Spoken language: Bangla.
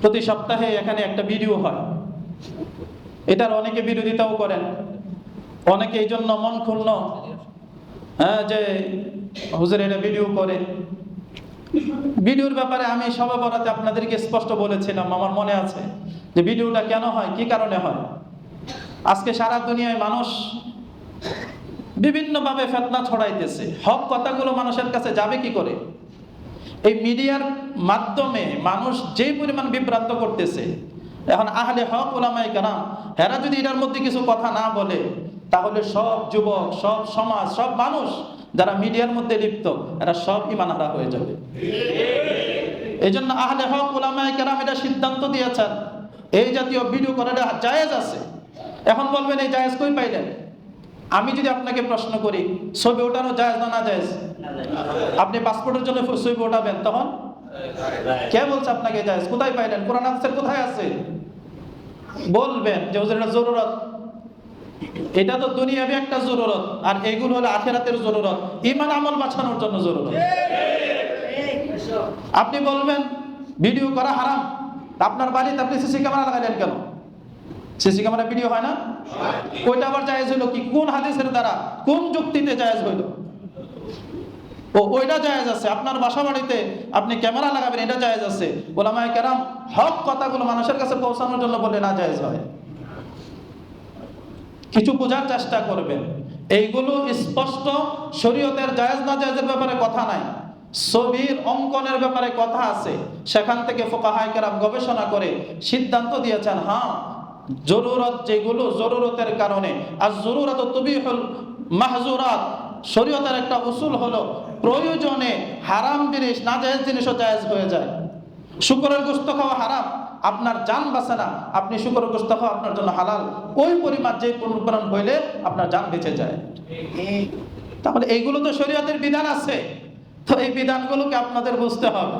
প্রতি সপ্তাহে এখানে একটা ভিডিও হয়। এটার অনেকে বিরোধিতাও করেন। অনেকে এই জন্য মন খুলল হ্যাঁ যে হুজুর এটা ভিডিও করে। ভিডিওর ব্যাপারে আমি সবে বরাতে আপনাদেরকে স্পষ্ট বলেছিলাম, আমার মনে আছে যে ভিডিওটা কেন হয়, কি কারণে হয়? আজকে সারা দুনিয়ায় মানুষ বিভিন্নভাবে ফেতনা ছড়াইতেছে। হক কথাগুলো মানুষের কাছে যাবে কি করে? এই মিডিয়ার মাধ্যমে মানুষ যে পরিমাণ বিভ্রান্ত করতেছে, এখন আহলে হক ওলামাই কারাম, হেরা যদি এটার মধ্যে কিছু কথা না বলে, তাহলে সব যুবক, সব সমাজ, সব মানুষ যারা মিডিয়ার মধ্যে লিপ্ত, এরা সব ইমানহারা হয়ে যাবে। এই জন্য আহলে হক ওলামাই কেরাম এটা সিদ্ধান্ত দিয়েছেন, এই জাতীয় ভিডিও করাটা জায়েজ আছে। এখন বলবেন, এই জায়েজ কই পাইলেন? আমি যদি আপনাকে প্রশ্ন করি, ছবি ওঠানো জায়েজ না না জায়েজ? আপনি পাসপোর্টের জন্য ছবি ওঠাবেন তখন? কে বলছে আপনাকে জায়েজ কোথায় পাইলেন? কোরআন হাদিসের কোথায় আছে? বলবেন যে হুজুর এটা জরুরত। এটা তো দুনিয়াবি একটা জরুরত আর এগুলো হলো আখেরাতের জরুরত। ইমান আমল বাঁচানোর জন্য জরুরত। আপনি বলবেন ভিডিও করা হারাম। আপনার বাড়িতে আপনি সিসি ক্যামেরা লাগাইলেন কেন? সিসি ক্যামেরা ভিডিও হয় না? ওইটা আবার জায়েজ হইল কি? কোন হাদিসের দ্বারা? কোন যুক্তিতে জায়েজ হইল? ও ওইটা জায়েজ আছে। আপনার বাসা বাড়িতে আপনি ক্যামেরা লাগাবেন, এটা জায়েজ আছে। ওলামায়ে কেরাম হক কথাগুলো মানুষের কাছে পৌঁছানোর জন্য বলে না জায়েজ হয়। কিছু বোঝার চেষ্টা করবেন। এইগুলো স্পষ্ট শরীয়তের জায়েজ না জায়েজের ব্যাপারে কথা নাই। ছবির অঙ্কনের ব্যাপারে কথা আছে। সেখান থেকে ফোকাহায় কেরাম গবেষণা করে সিদ্ধান্ত দিয়েছেন হ্যাঁ জরুরত যেগুলো জরুরতের কারণে। আর জরুরত তুমি হল মাহজুরাত শরীয়তের একটা উসুল হলো প্রয়োজনে হারাম জিনিস না জায়েজ জিনিসও জায়েজ হয়ে যায়। শুকরের গোস্ত খাওয়া হারাম, আপনার জান বাঁচে না, আপনি শুকর গোস্ত খাওয়া আপনার জন্য হালাল। ওই পরিমাণ যে পরিমাণ হইলে আপনার জান বেঁচে যায়। তাহলে এইগুলো তো শরীয়তের বিধান আছে। তো এই বিধানগুলোকে আপনাদের বুঝতে হবে।